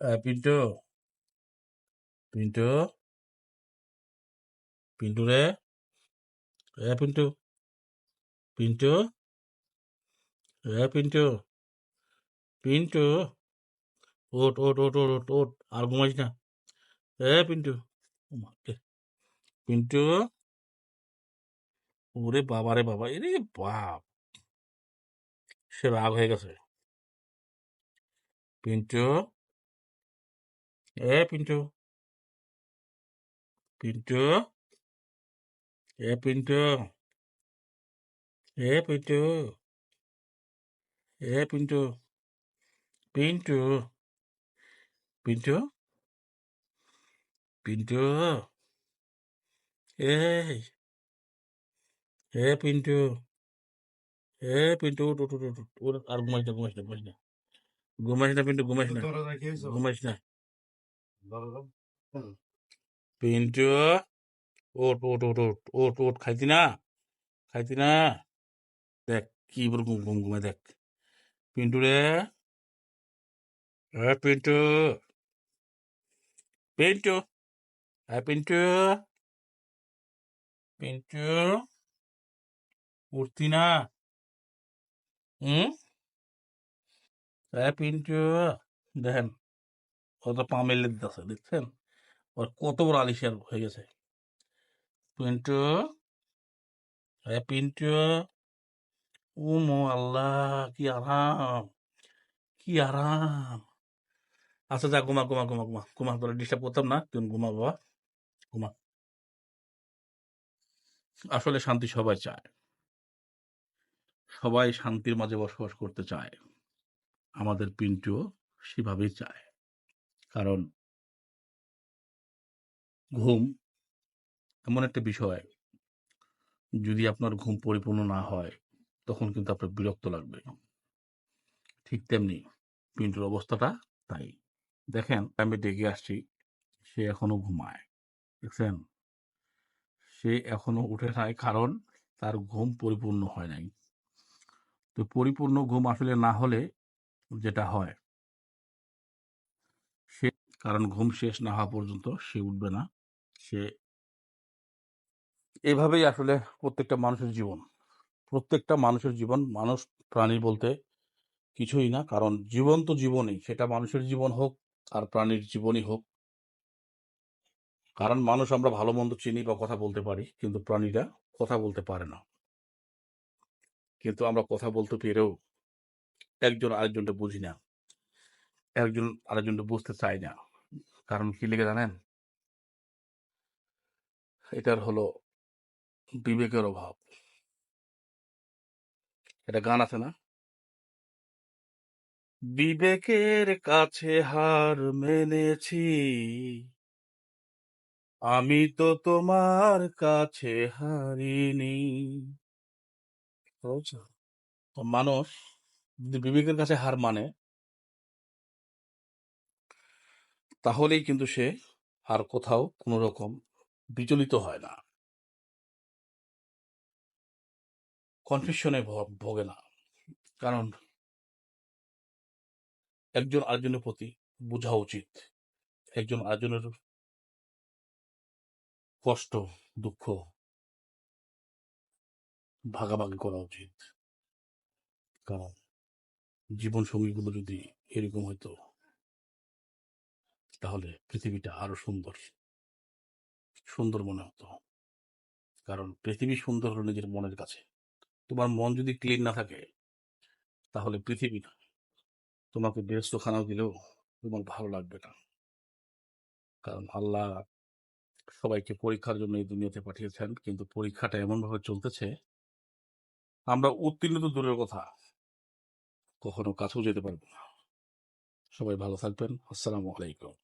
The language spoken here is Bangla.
পিন্টু পিন্টু পিন্টু রে, এ পিন্টু পিন্টু, এ পিন্টু পিন্টু ওট ওট ওট ওট ওট ওট আর ঘুমাইস না। এ পিন্টু পিন্টু, ওরে বাবা রে বাবা, এরে বাপ, সে রাগ হয়ে গেছে। পিন্টু এ পিন্টু পিন্টু এ পিন্টু এ পিন্টু এ পিন্টু পিন্টু পিন্টু পিন্টু এই এ পিন্টু এ পিন্টু উঠ উঠ উঠ উঠ, উঠ উঠ, আর ঘুমাইস না ঘুমাইস না ঘুমাইস না ঘুমাইস না পিন্টু ঘুমাইস না ঘুমাইস না পিন্টু ওট ওট ওট ওট ওট ওট, খাইতি না খাইতি না। দেখ কি বল ঘুম ঘুম দেখ। পিন্টু রে এ পিন্টু পিন্টু এ পিন্টু পিন্টু উঠতি না। হুম এ পিন্টু দেখেন। কত পা মেলে দিতেছে, দেখছেন? ওর কত বড় আলিশার হয়ে গেছে। পিন্টু এ পিন্টু, ও মো আল্লাহ, কি আরাম কি আরাম। আচ্ছা যা, ঘুমা ঘুমা ঘুমা ঘুমা ঘুমা, তোরা ডিস্টার্ব করতাম না তুই ঘুমা, বাবা, ঘুমা। আসলে শান্তি সবাই চায়। সবাই শান্তির মাঝে বসবাস করতে চায়। আমাদের পিন্টুও সেভাবেই চায়। কারণ ঘুম এমন একটা বিষয়, যদি আপনার ঘুম পরিপূর্ণ না হয়, তখন কিন্তু আপনার বিরক্ত লাগবে। ঠিক তেমনি পিন্টুর অবস্থাটা তাই। দেখেন, আমি ডেকে আসছি, সে এখনও ঘুমায়। দেখছেন? সে এখনও উঠে নাই কারণ তার ঘুম পরিপূর্ণ হয় নাই। তো পরিপূর্ণ ঘুম আসলে না হলে যেটা হয় সে, কারণ ঘুম শেষ না হওয়া পর্যন্ত সে উঠবে না। সে এভাবেই আসলে প্রত্যেকটা মানুষের জীবন। প্রত্যেকটা মানুষের জীবন, মানুষ, প্রাণী বলতে কিছুই না, কারণ জীবন তো জীবনই, সেটা মানুষের জীবন হোক আর প্রাণীর জীবনই হোক। কারণ মানুষ আমরা ভালো মন্দ চিনি বা কথা বলতে পারি, কিন্তু প্রাণীরা কথা বলতে পারে না। কিন্তু আমরা কথা বলতে পেরেও একজন আরেকজনটা বুঝি না। একজন আরেকজনটা বুঝতে চাই না। কারণ কি লেগে জানেন? এটার হলো বিবেকের অভাব। এটা গান আছে না? বিবেকের কাছে হার মেনেছি। আমি তো তোমার কাছে হারিনি। তো মানুষ বিবেকের কাছে হার মানে তাহলেই কিন্তু সে আর কোথাও কোনো রকম বিচলিত হয় না। কনফিউশনে ভোগে না। কারণ একজন আরেকজনের প্রতি বোঝা উচিত। একজন আরেকজনের কষ্ট, দুঃখ ভাগাভাগি করা উচিত। কারণ জীবন সঙ্গীগুলো যদি এরকম হইতো তাহলে পৃথিবীটা আরও সুন্দর। সুন্দর মনে হতো কারণ পৃথিবী সুন্দর হলো নিজের মনের কাছে। তোমার মন যদি ক্লিন না থাকে, তাহলে পৃথিবী না। তোমাকে বেস্ত খানাও দিলেও তোমার ভালো লাগবে না। কারণ আল্লাহ সবাইকে পরীক্ষার জন্য এই দুনিয়াতে পাঠিয়েছেন, কিন্তু পরীক্ষাটা এমনভাবে চলতেছে, আমরা উত্তীর্ণ তো দূরের কথা, কখনো কাছেও যেতে পারব না। সবাই ভালো থাকবেন। আসসালামু আলাইকুম।